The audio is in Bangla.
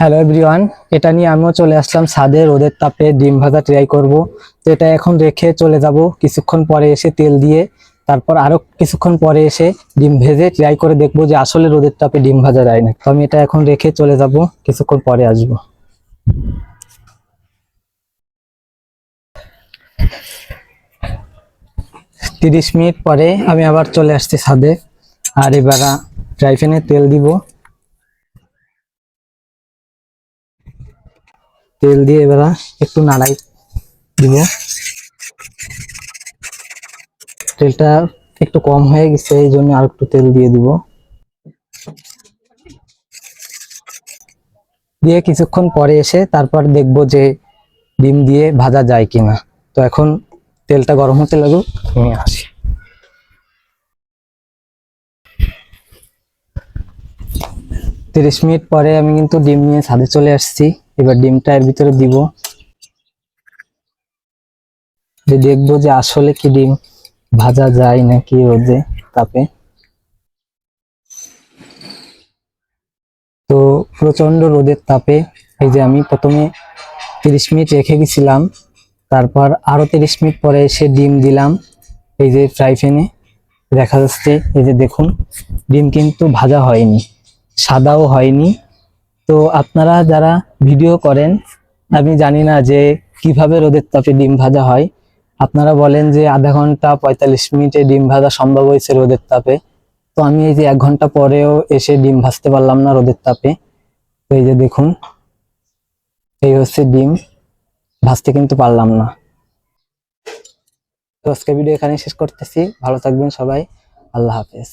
হ্যালো এভরিওয়ান এটা নিয়ে আমিও চলে আসলাম ছাদে, রোদের তাপে ডিম ভাজা ট্রাই করব। তো এটা এখন রেখে চলে যাব, কিছুক্ষণ পরে এসে তেল দিয়ে, তারপর আরও কিছুক্ষণ পরে এসে ডিম ভেজে ট্রাই করে দেখব যে আসলে রোদের তাপে ডিম ভাজা যায় না তো আমি এটা এখন রেখে চলে যাব, কিছুক্ষণ পরে আসব। তিরিশ মিনিট পরে আমি আবার চলে আসছি ছাদে, আর এবার ফ্রাই তেল দিব। তেল দিয়ে এবার একটু নাড়াই দিব। তেলটা একটু কম হয়ে গেছে, এই জন্য আর একটু তেল দিয়ে দিব। দিয়ে কিছুক্ষণ পরে এসে তারপর দেখব যে ডিম দিয়ে ভাজা যায় কিনা। তো এখন তেলটা গরম হতে লাগুক, নিয়ে আসি। তিরিশ মিনিট পরে আমি কিন্তু ডিম নিয়ে ছাদে চলে আসছি। এবার ডিমটা এর ভিতরে দিব। যে দেখব যে আসলে কি ডিম ভাজা যায় নাকি রোদে তাপে। তো প্রচণ্ড রোদের তাপে এই যে আমি প্রথমে তিরিশ মিনিট রেখে গেছিলাম, তারপর আরও তিরিশ মিনিট পরে এসে ডিম দিলাম এই যে ফ্রাই প্যানে। দেখা যাচ্ছে এই যে দেখুন, ডিম কিন্তু ভাজা হয়নি। সাদাও হয়নি। তো আপনারা যারা ভিডিও করেন, আমি জানি না যে কীভাবে রোদের তাপে ডিম ভাজা হয়। আপনারা বলেন যে আধা ঘণ্টা পঁয়তাল্লিশ মিনিটে ডিম ভাজা সম্ভব হয়েছে রোদের তাপে। তো আমি এই যে এক ঘণ্টা পরেও এসে ডিম ভাজতে পারলাম না রোদের তাপে। তো এই যে দেখুন, এই হচ্ছে ডিম। ভাজতে কিন্তু পারলাম না। তো আজকে ভিডিও এখানে শেষ করতেছি। ভালো থাকবেন সবাই। আল্লাহ হাফেজ।